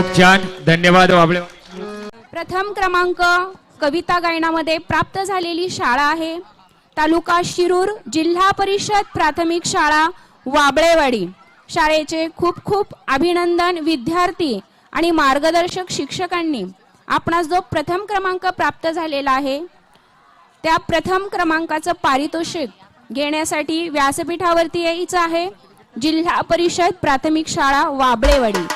खूप छान धन्यवाद वाबळे प्रथम क्रमांक कविता गायनामध्ये प्राप्त झालेली शाळा आहे. तालुका शिरूर जिल्हा परिषद प्राथमिक शाळा वाबळेवाडी. शाळेचे खूप खूप अभिनंदन विद्यार्थी आणि मार्गदर्शक शिक्षकांनी. आपणास जो प्रथम क्रमांक प्राप्त झालेला आहे त्या प्रथम क्रमांकाचं पारितोषिक घेण्यासाठी व्यासपीठावरती यायचं आहे. जिल्हा परिषद प्राथमिक शाळा वाबळेवाडी.